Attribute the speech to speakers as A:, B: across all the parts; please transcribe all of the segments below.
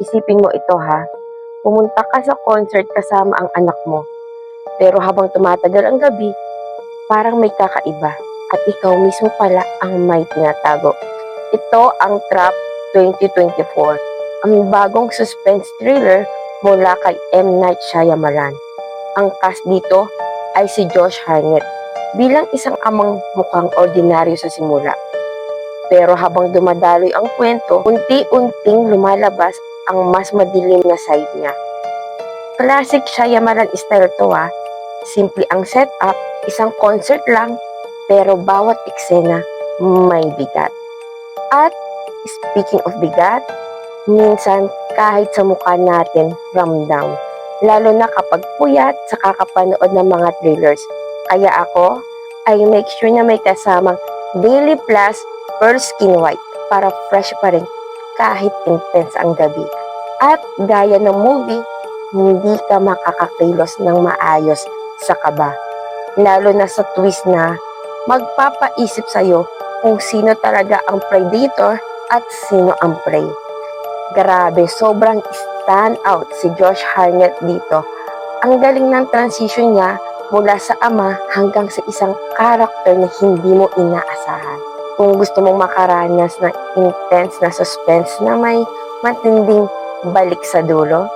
A: Isipin mo ito ha. Pumunta ka sa concert kasama ang anak mo. Pero habang tumatagal ang gabi, parang may kakaiba. At ikaw mismo pala ang may tinatago. Ito ang Trap 2024. Ang bagong suspense thriller mula kay M. Night Shyamalan. Ang cast dito ay si Josh Hartnett bilang isang amang mukhang ordinaryo sa simula. Pero habang dumadaloy ang kwento, unti-unting lumalabas ang mas madilim na side niya. Classic Shyamalan style to ah. Simple ang setup, isang concert lang, pero bawat eksena may bigat. At speaking of bigat, minsan kahit sa mukha natin ramdam. Lalo na kapag puyat sa kakapanood ng mga thrillers. Kaya ako ay make sure na may kasamang Daily Plus Pearl Skin White para fresh pa rin kahit intense ang gabi. At gaya ng movie, hindi ka makakakilos ng maayos sa kaba. Lalo na sa twist na magpapaisip sa'yo kung sino talaga ang predator at sino ang prey. Grabe, sobrang stand out si Josh Hartnett dito. Ang galing ng transition niya mula sa ama hanggang sa isang karakter na hindi mo inaasahan. Kung gusto mong makaranas ng intense na suspense na may matinding balik sa dulo,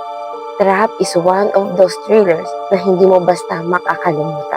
A: Trap is one of those thrillers na hindi mo basta makakalimutan.